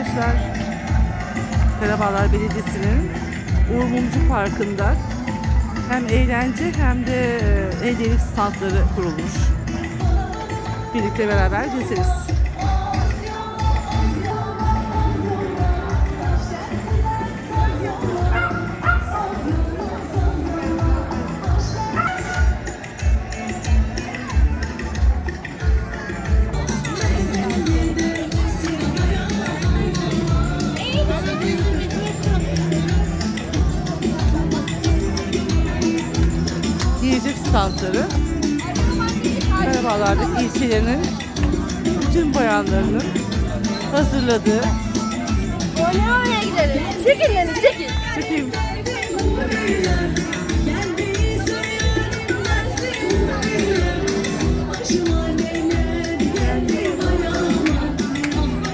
arkadaşlar. Karabağlar Belediyesi'nin Uğur Mumcu Parkı'nda hem eğlence hem de e, hediyelik standları kurulmuş. Birlikte beraber gezeriz. Standları Karabağlar'daki ilçelerinin bütün bayanlarının hazırladığı Oynaya oynaya gidelim. Çekin beni çekin. çekeyim.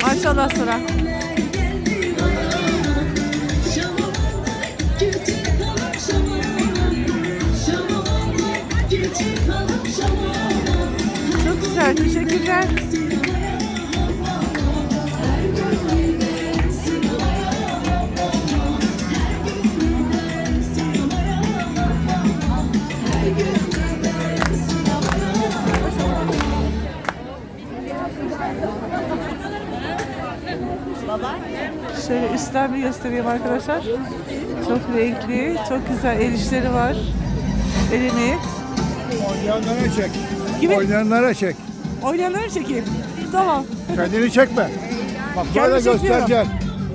Maşallah sana. Güzel. Teşekkürler. Şöyle üstten bir göstereyim arkadaşlar. Çok renkli, çok güzel el işleri var. El emeği. Oynayanlara çek. Kimi? Oynayanlara çek. Oynayanları çekeyim? Tamam. Kendini çekme. Bak Kendimi böyle çekiyorum. göstereceksin.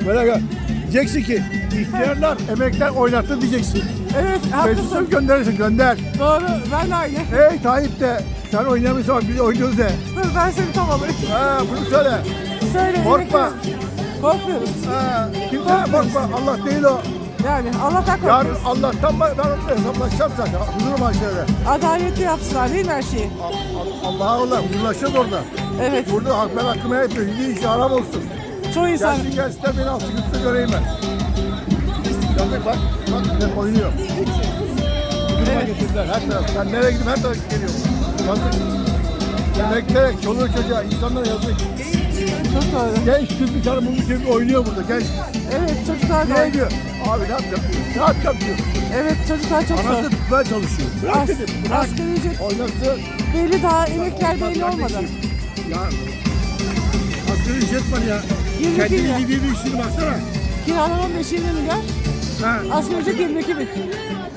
Böyle gö Diyeceksin ki ihtiyarlar emekler oynattı diyeceksin. Evet, haklısın. Meclisim gönderirsin gönder. Doğru, ben de aynı. Hey Tayyip de sen oynamıyorsan bak biz oynuyoruz de. Dur ben seni tam alayım. Ha bunu söyle. Söyle. Korkma. Korkmuyoruz. Ha, kimse korkma Allah değil o. Yani Allah'tan Yarın korkuyoruz. Allah'tan ben ben onunla hesaplaşacağım zaten. Huzurum aşağıda. Adaletli yapsınlar değil mi her şeyi? Allah'a Allah huzurlaşacağız orada. Evet. Burada hak ben hakkımı yapıyor. Hiç iş haram olsun. Çoğu insan Gelsin gelsin de beni altı gitse göreyim ben. Yazık bak, bak ne oynuyor. Duruma Evet. getirdiler her taraf. Ben nereye gidip her taraf geliyor. Yazık. Yemekte, çoluğu çocuğa, insanlara yazık. Çok doğru. Genç kız bir tane mumlu gibi oynuyor burada. Genç Evet çocuklar da ne diyor? Abi ne yapacağım. Ne yapacağım diyor. Evet çocuklar çok zor. Anası tutmaya çalışıyor. Bırak As, dedim, bırak. asgari ücret Oynasın. belli daha emekler belli olmadı. Ya asgari ücret var ya. Yirmi Kendini bin lira. gibi bir işine baksana. Kiralar 15 20 milyar, Ha, asgari ücret 22 bin.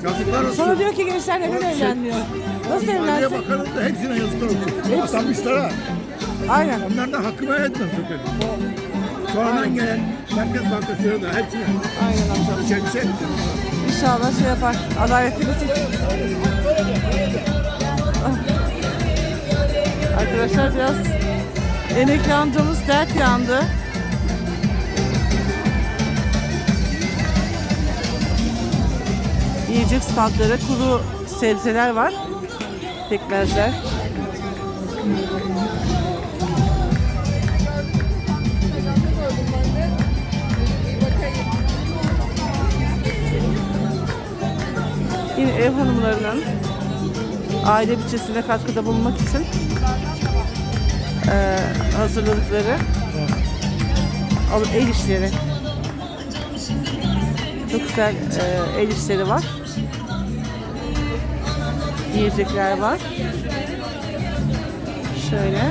yazıklar olsun. Sonra diyor ki gençler neden Şey- evlenmiyor? Nasıl Maliye evlensin? Bakanı da hepsine yazıklar olsun. Hepsi. Atanmışlara. Aynen. Onlardan hakkımı etmem sakın. Sonradan gelen Merkez Bankası'na da hepsine. Aynen amcam. Bir şey. İnşallah şey yapar. Adaletli bir Arkadaşlar biraz emekli amcamız dert yandı. Yiyecek standları kuru sebzeler var. Pekmezler. Yine ev hanımlarının aile bütçesine katkıda bulunmak için eee, hazırladıkları al- el işleri. Çok güzel eee, el işleri var. Yiyecekler var. Şöyle.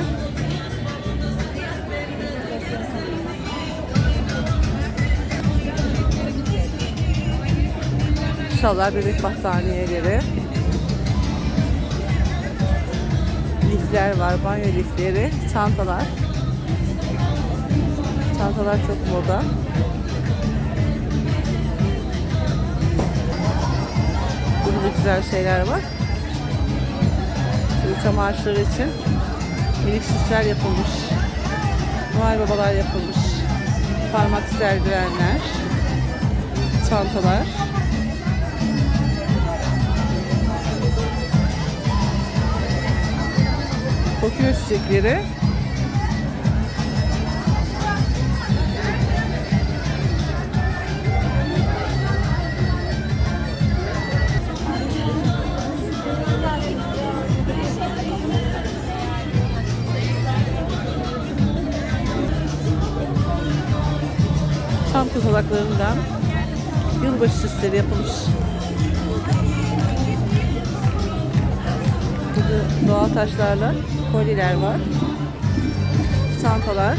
İnşallah bebek battaniyeleri. Lifler var, banyo lifleri, çantalar. Çantalar çok moda. Burada da güzel şeyler var. Şöyle çamaşırları için minik süsler yapılmış. Noel babalar yapılmış. Parmak serdivenler. Çantalar. Kokuyor çiçekleri. Çam kozalaklarından yılbaşı süsleri yapılmış. Burada doğal taşlarla kolyeler var. Çantalar.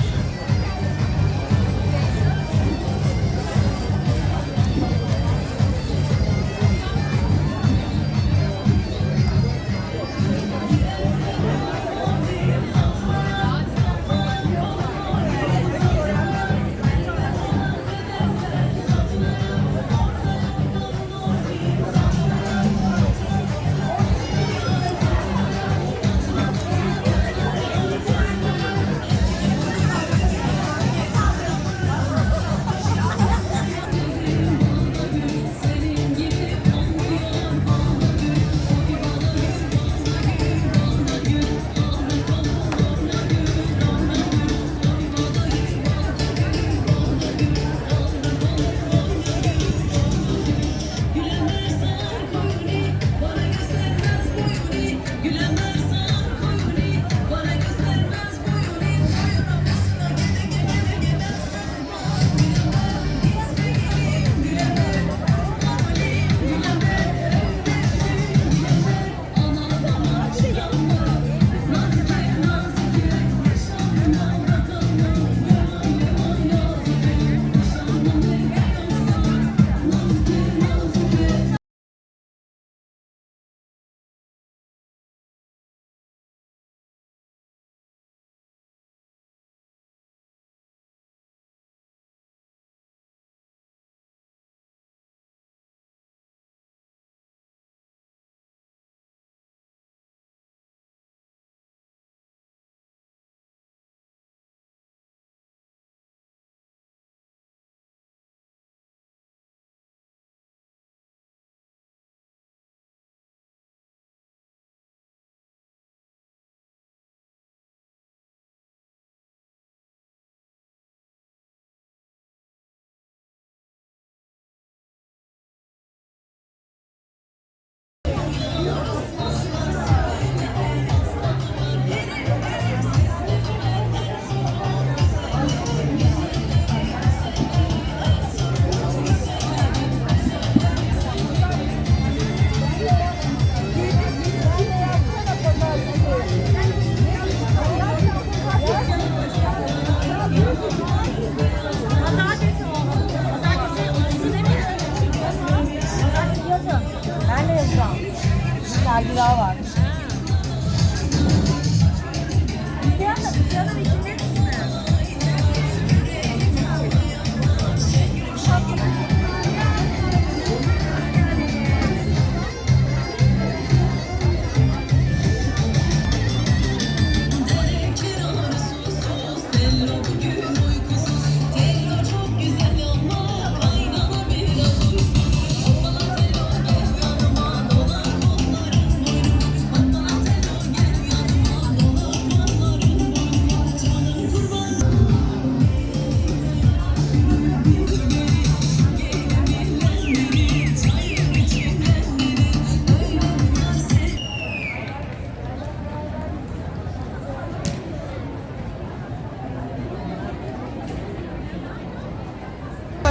Sergi daha var.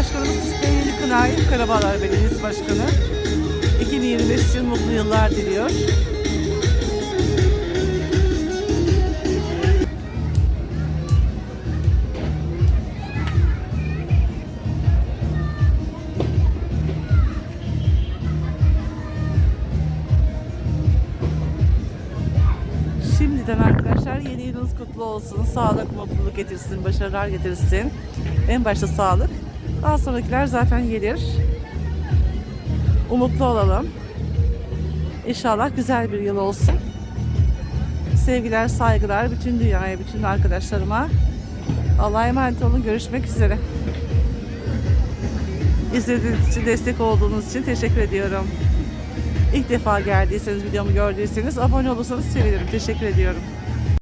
Başkanımız Beyyeli Kınay, Karabağlar Belediyesi Başkanı. 2025 için mutlu yıllar diliyor. Şimdiden arkadaşlar yeni yılınız kutlu olsun. Sağlık, mutluluk getirsin, başarılar getirsin. En başta sağlık. Daha sonrakiler zaten gelir. Umutlu olalım. İnşallah güzel bir yıl olsun. Sevgiler, saygılar bütün dünyaya, bütün arkadaşlarıma. Allah'a emanet olun. Görüşmek üzere. İzlediğiniz için, destek olduğunuz için teşekkür ediyorum. İlk defa geldiyseniz, videomu gördüyseniz abone olursanız sevinirim. Teşekkür ediyorum.